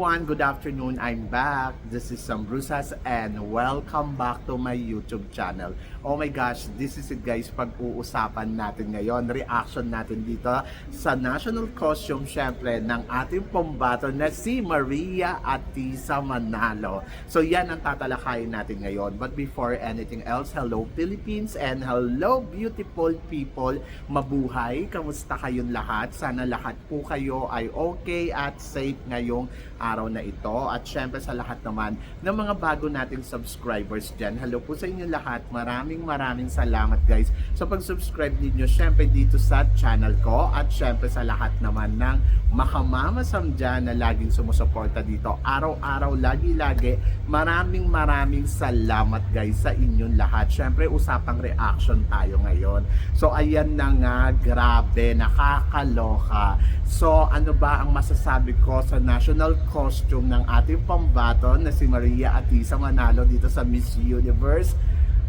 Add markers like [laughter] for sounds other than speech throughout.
Everyone, good afternoon. I'm back. This is Sam Brusas and welcome back to my YouTube channel. Oh my gosh, this is it guys, pag-uusapan natin ngayon, reaction natin dito sa national costume syempre ng ating pambato na si Maria Atisa Manalo. So yan ang tatalakayin natin ngayon. But before anything else, hello Philippines and hello beautiful people. Mabuhay, kamusta kayong lahat? Sana lahat po kayo ay okay at safe ngayong araw na ito. At syempre sa lahat naman ng mga bago nating subscribers dyan. Hello po sa inyo lahat. Maraming maraming salamat guys sa pag-subscribe ninyo syempre dito sa channel ko. At syempre sa lahat naman ng makamamasam dyan na laging sumusuporta dito. Araw-araw, lagi-lagi. Maraming maraming salamat guys sa inyong lahat. Syempre usapang reaction tayo ngayon. So ayan na nga, grabe, nakakaloka. So ano ba ang masasabi ko sa national costume ng ating pambaton na si Maria Atisa Manalo dito sa Miss Universe?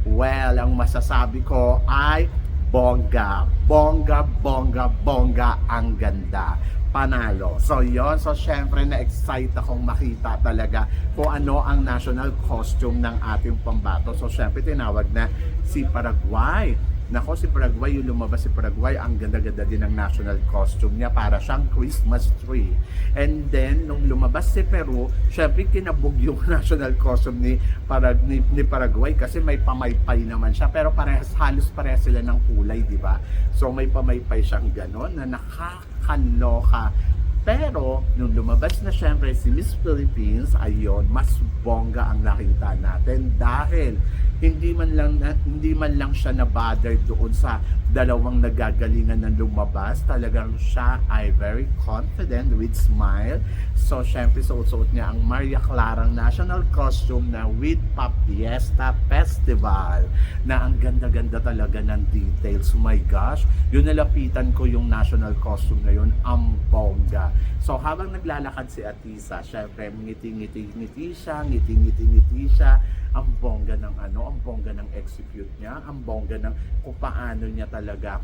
Well, ang masasabi ko ay bongga, bongga, bongga, bongga, ang ganda panalo. So yon so syempre na-excite akong makita talaga kung ano ang national costume ng ating pambato. So syempre tinawag na si Paraguay. Nako, si Paraguay, yung lumabas si Paraguay, ang ganda-ganda din ng national costume niya para siyang Christmas tree. And then, nung lumabas si Peru, syempre kinabog yung [laughs] national costume ni, para, ni, ni Paraguay kasi may pamaypay naman siya. Pero parehas, halos parehas sila ng kulay, di ba? So may pamaypay siyang ganon na nakakaloka. Pero, nung lumabas na syempre si Miss Philippines, ayon, mas bongga ang nakita natin dahil hindi man lang na, hindi man lang siya na bother doon sa dalawang nagagalingan ng lumabas. Talagang siya ay very confident with smile. So, syempre, suot niya ang Maria Clarang national costume na with Pop Fiesta Festival na ang ganda-ganda talaga ng details. My gosh, yun nalapitan ko yung national costume na yun, ang bongga. So, habang naglalakad si Atisa, syempre, ngiti-ngiti-ngiti siya, ngiti-ngiti-ngiti siya, ang bongga ng ano, ang bongga ng execute niya, ang bongga ng kung paano niya talaga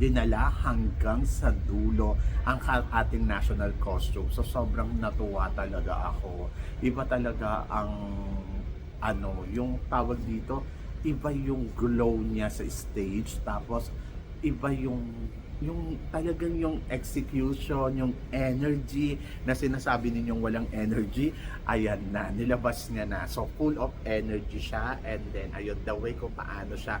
dinala hanggang sa dulo ang ating national costume. So sobrang natuwa talaga ako. Iba talaga ang ano, yung tawag dito, iba yung glow niya sa stage tapos iba yung yung talagang yung execution, yung energy na sinasabi ninyong walang energy, ayan na, nilabas niya na. So, full of energy siya and then, ayun, the way kung paano siya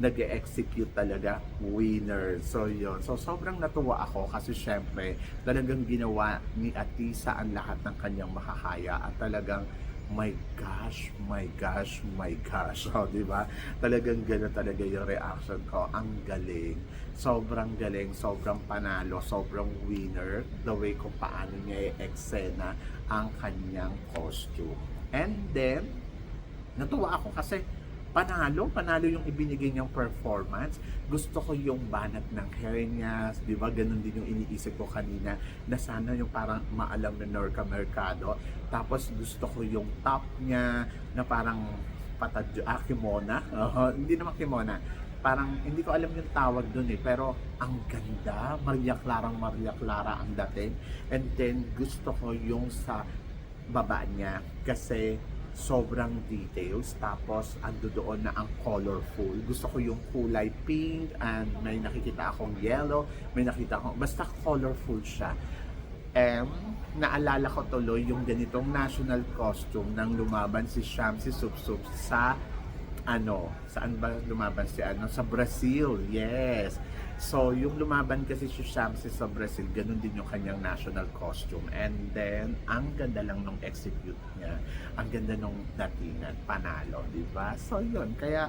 nag execute talaga, winner. So, yun. So, sobrang natuwa ako kasi syempre, talagang ginawa ni Atisa ang lahat ng kanyang makakaya at talagang my gosh, my gosh, my gosh. So, [laughs] di ba? Talagang gano'n talaga yung reaction ko. Ang galing. Sobrang galing, sobrang panalo, sobrang winner. The way kung paano niya i-eksena ang kanyang costume. And then, natuwa ako kasi panalo, panalo yung ibinigay niyang performance. Gusto ko yung banat ng hair niya, di ba? Ganun din yung iniisip ko kanina na sana yung parang maalam na Norca Mercado. Tapos gusto ko yung top niya na parang patadyo, ah, kimona. Oo, hindi naman kimona. Parang hindi ko alam yung tawag dun eh, pero ang ganda, Maria Clara, Maria Clara ang dating. And then gusto ko yung sa baba niya kasi sobrang details tapos ando doon na ang colorful gusto ko yung kulay pink and may nakikita akong yellow may nakita akong basta colorful siya M, naalala ko tuloy yung ganitong national costume nang lumaban si Shamsi Supsup sa ano, saan ba lumaban si ano? Sa Brazil, yes. So, yung lumaban kasi si Shamsi sa Brazil, ganun din yung kanyang national costume. And then, ang ganda lang nung execute niya. Ang ganda nung datingan, panalo, di ba? So, yun. Kaya,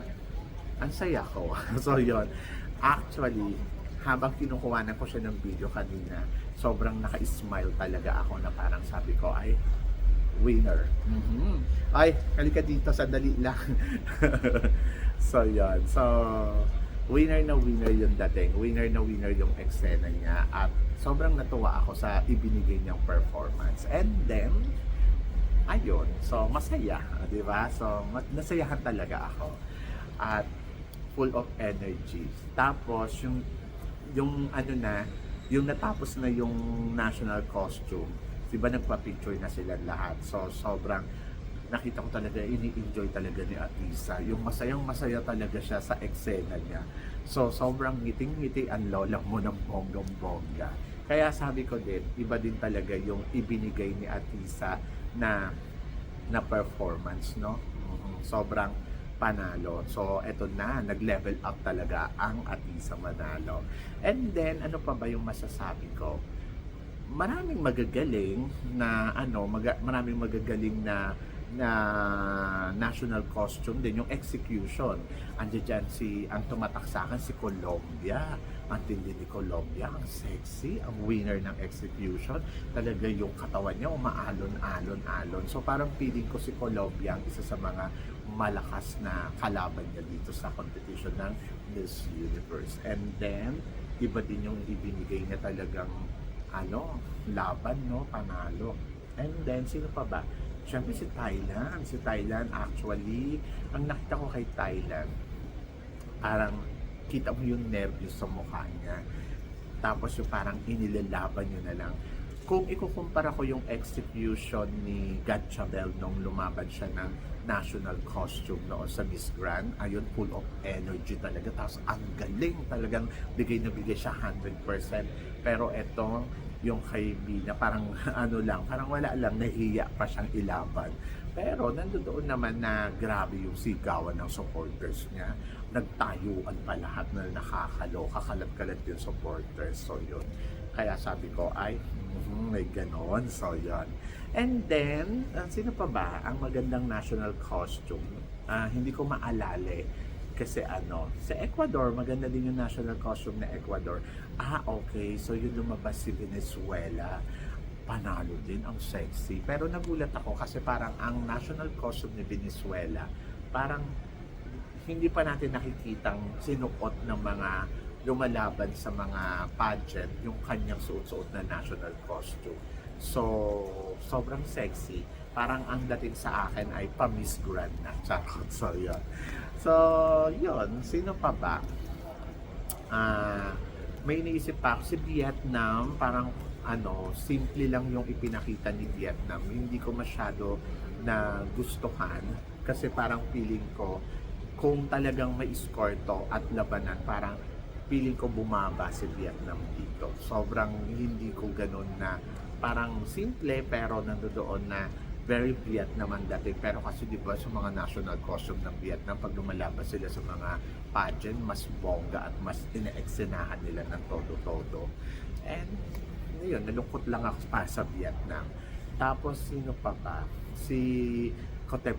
ang saya ko. [laughs] so, yun. Actually, habang kinukuhanan ko siya ng video kanina, sobrang naka-smile talaga ako na parang sabi ko, ay, winner. Mhm. Ay, halika dito, sandali lang. [laughs] so, yun. So, winner na winner yung dating. Winner na winner yung eksena niya. At sobrang natuwa ako sa ibinigay niyang performance. And then, ayun. So, masaya. di ba? So, nasayahan talaga ako. At full of energy. Tapos, yung, yung ano na, yung natapos na yung national costume, di ba nagpa-picture na sila lahat. So, sobrang nakita ko talaga, ini-enjoy talaga ni Atisa. Yung masayang masaya talaga siya sa eksena niya. So, sobrang ngiting-ngiti ang lola mo ng bonggang-bongga. Kaya sabi ko din, iba din talaga yung ibinigay ni Atisa na na performance, no? Mhm. Sobrang panalo. So, eto na, nag-level up talaga ang Atisa Manalo. And then, ano pa ba yung masasabi ko? Maraming magagaling na ano, maga, maraming magagaling na na national costume din yung execution. Andiyan dyan si, ang tumatak sa akin si Colombia. Ang tindi ni Colombia, ang sexy, ang winner ng execution. Talaga yung katawan niya umaalon-alon-alon. So parang feeling ko si Colombia ang isa sa mga malakas na kalaban niya dito sa competition ng Miss Universe. And then, iba din yung ibinigay niya talagang ano, laban, no? Panalo. And then, sino pa ba? Siyempre si Thailand. Si Thailand actually, ang nakita ko kay Thailand, parang kita mo yung nervyos sa mukha niya. Tapos yung parang inilalaban niya na lang. Kung ikukumpara ko yung execution ni God Chabel nung lumaban siya ng national costume noon sa Miss Grand, ayun, full of energy talaga. Tapos ang galing talagang bigay na bigay siya 100%. Pero eto, yung kay Bina, parang [laughs] ano lang, parang wala lang, nahiya pa siyang ilaban. Pero nandoon naman na grabe yung sigawan ng supporters niya. Nagtayuan pa lahat na nakakaloka, kalat-kalat yung supporters. So yun. Kaya sabi ko, ay, mhm, may ganon. So yun. And then, ah, sino pa ba ang magandang national costume? Ah, hindi ko maalala eh. Kasi ano, sa Ecuador, maganda din yung national costume na Ecuador. Ah, okay. So yun lumabas si Venezuela. Panalo din, ang sexy. Pero nagulat ako kasi parang ang national costume ni Venezuela, parang hindi pa natin nakikitang sinuot ng mga lumalaban sa mga pageant yung kanyang suot-suot na national costume. So, sobrang sexy. Parang ang dating sa akin ay pa-Miss Grand na. Charot. So, yun. So, yun. Sino pa ba? Ah, may iniisip pa ako si Vietnam, parang ano, simple lang yung ipinakita ni Vietnam. Hindi ko masyado na gustuhan kasi parang feeling ko kung talagang may score to at labanan, parang feeling ko bumaba si Vietnam dito. Sobrang hindi ko ganun na parang simple pero nandoon na very Vietnam ang dating. Pero kasi di ba sa mga national costume ng Vietnam, pag lumalabas sila sa mga pageant, mas bongga at mas ina-eksenahan nila ng todo-todo. And yun, nalungkot lang ako para sa Vietnam. Tapos sino pa ba? Si Cote.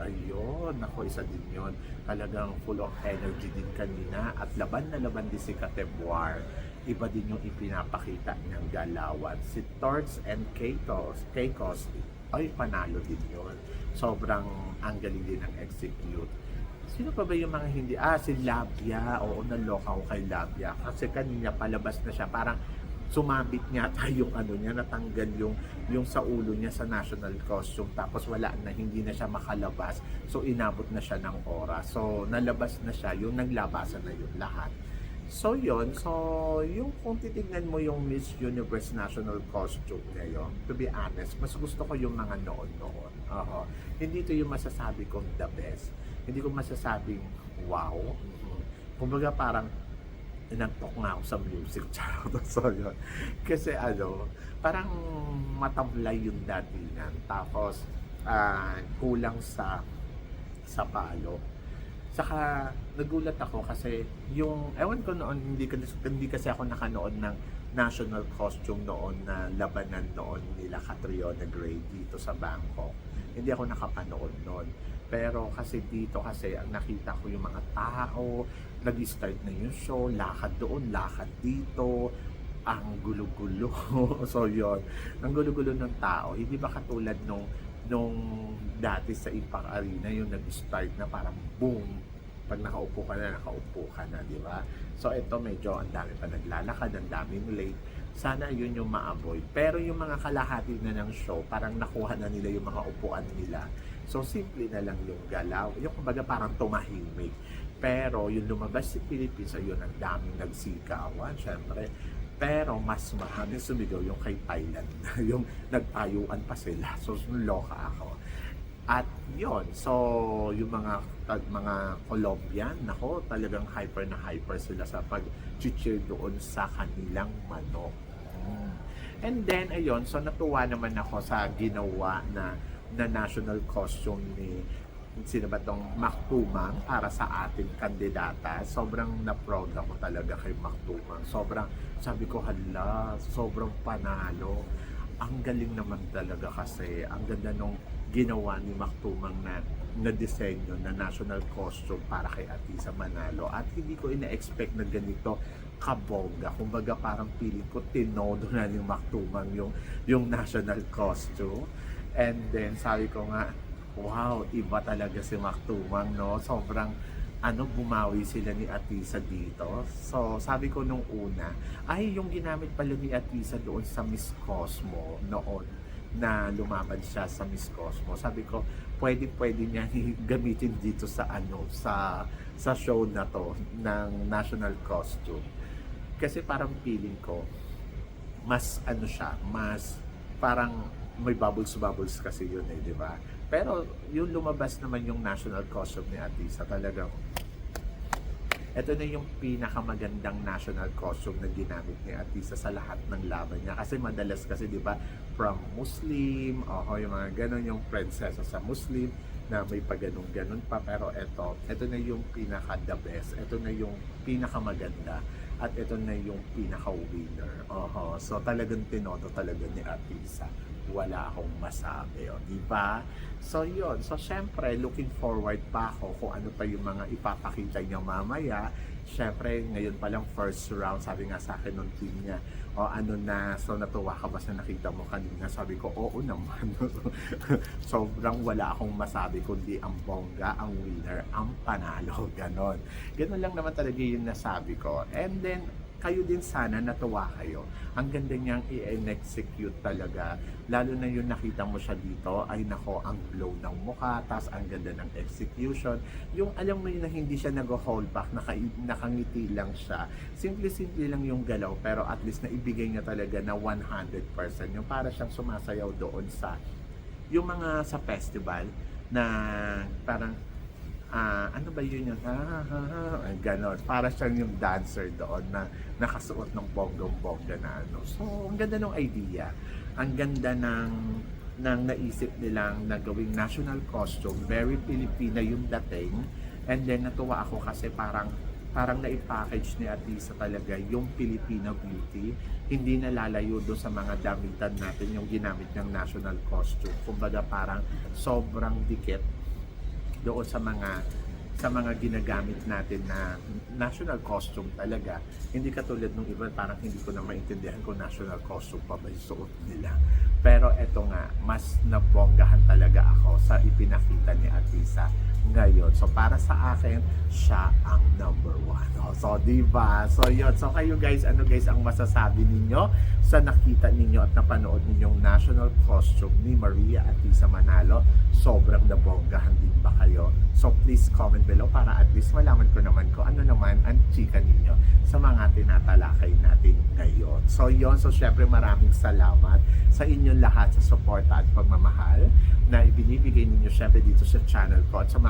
Ayun, ako isa din yun. Talagang full of energy din kanina. At laban na laban din si Cote. Iba din yung ipinapakita niyang galawan. Si Torts and Keikos, Keikos ay panalo din yun. Sobrang ang galing din ng execute. Sino pa ba yung mga hindi? Ah, si Labia. Oo, naloka ako kay Labia. Kasi kanina palabas na siya. Parang sumabit niya [laughs] yung ano niya, natanggal yung, yung sa ulo niya sa national costume. Tapos wala na, hindi na siya makalabas. So, inabot na siya ng oras. So, nalabas na siya. Yung naglabasan na yun lahat. So, yun. So, yung kung titignan mo yung Miss Universe National Costume ngayon, to be honest, mas gusto ko yung mga noon-noon. Oho. Hindi to yung masasabi kong the best. Hindi ko masasabing wow. Mhm. Kumbaga parang inantok nga ako sa music. [laughs] Charot. so, yun. Kasi ano, parang matamlay yung datingan. Tapos, ah, kulang sa sa palo. Saka nagulat ako kasi yung ewan ko noon hindi hindi kasi ako nakanood ng national costume noon na labanan noon nila Catriona Gray dito sa Bangkok. Hindi ako nakapanood noon. Pero kasi dito kasi ang nakita ko yung mga tao, nag-start na yung show, lakad doon, lakad dito, ang gulo-gulo. [laughs] so yon ang gulo-gulo ng tao. Hindi ba katulad nung nung dati sa Impact Arena yung nag-start na parang boom pag nakaupo ka na, nakaupo ka na, di ba? So ito medyo ang dami pa naglalakad, ang daming late. Sana yun yung ma-avoid. Pero yung mga kalahati na ng show, parang nakuha na nila yung mga upuan nila. So simple na lang yung galaw. Yung kumbaga parang tumahimik. Pero yung lumabas si Philippines, ayun, ang daming nagsikawan. Siyempre, Pero mas maraming sumigaw yung kay Thailand. [laughs] yung nagtayuan pa sila. So, loka ako. At yon so yung mga tag- mga Colombian, nako, talagang hyper na hyper sila sa pag-cheer doon sa kanilang manok. Mm. And then, ayun, so natuwa naman ako sa ginawa na na national costume ni sino ba tong Maktumang para sa ating kandidata. Sobrang na-proud ako talaga kay Maktumang. Sobrang, sabi ko, hala, sobrang panalo. Ang galing naman talaga kasi, ang ganda nung ginawa ni Maktumang na na disenyo na national costume para kay Atisa Manalo at hindi ko ina-expect na ganito kabongga. Kumbaga parang feeling ko tinodo na ni Maktumang yung, yung national costume. And then sabi ko nga, wow, iba talaga si Maktumang, no? Sobrang ano, bumawi sila ni Atisa dito. So, sabi ko nung una, ay, yung ginamit pala ni Atisa doon sa Miss Cosmo noon na lumaban siya sa Miss Cosmo. Sabi ko, pwede pwede niya [laughs] gamitin dito sa ano, sa sa show na to ng national costume. Kasi parang feeling ko, mas ano siya, mas parang may bubbles bubbles kasi yun eh, di ba? Pero yung lumabas naman yung national costume ni Atisa talagang ito na yung pinakamagandang national costume na ginamit ni Atisa sa lahat ng laban niya. Kasi madalas kasi, di ba, from Muslim, o yung mga ganon, yung prinsesa sa Muslim, na may pa ganun-ganun pa. Pero ito, ito na yung pinaka the best. Ito na yung pinakamaganda. At ito na yung pinaka-winner. Oho. So talagang tinodo talaga ni Atisa. Wala akong masabi. O, di ba? So yun. So syempre, looking forward pa ako kung ano pa yung mga ipapakita niya mamaya. Syempre, ngayon pa lang first round, sabi nga sa akin nung team niya, o ano na, so natuwa ka ba sa nakita mo kanina? Sabi ko, oo naman. [laughs] Sobrang wala akong masabi kundi ang bongga, ang winner, ang panalo, [laughs] ganon. Ganon lang naman talaga yung nasabi ko. And then, kayo din sana natuwa kayo. Ang ganda niyang i-execute talaga. Lalo na yung nakita mo siya dito, ay nako, ang glow ng mukha, tas ang ganda ng execution. Yung alam mo yun na hindi siya nag-hold back, naka, nakangiti lang siya. Simple-simple lang yung galaw, pero at least naibigay niya talaga na 100%. Yung para siyang sumasayaw doon sa, yung mga sa festival, na parang ah ano ba yun yung ha ha ha ganon. Para siyang yung dancer doon na nakasuot ng bonggong-bongga na ano. So ang ganda ng idea. Ang ganda ng ng naisip nilang na gawing national costume very Filipina yung dating. And then natuwa ako kasi parang parang na-package ni Atisa talaga yung Filipino beauty. Hindi na lalayo doon sa mga damitan natin yung ginamit ng national costume. Kumbaga parang sobrang dikit doon sa mga sa mga ginagamit natin na national costume talaga. Hindi katulad nung iba, parang hindi ko na maintindihan kung national costume pa ba yung suot nila. Pero eto nga, mas nabonggahan talaga ako sa ipinakita ni Atisa ngayon. So para sa akin, siya ang number one. O, So di ba? So yun. So kayo guys, ano guys ang masasabi ninyo sa nakita ninyo at napanood ninyong national costume ni Maria Atisa Manalo? Sobrang nabonggahan din ba kayo? So please comment below para at least malaman ko naman ko ano naman ang chika ninyo sa mga tinatalakay natin ngayon. So yon so syempre maraming salamat sa inyong lahat sa suporta at pagmamahal na ibinibigay ninyo syempre dito sa channel ko at sa mga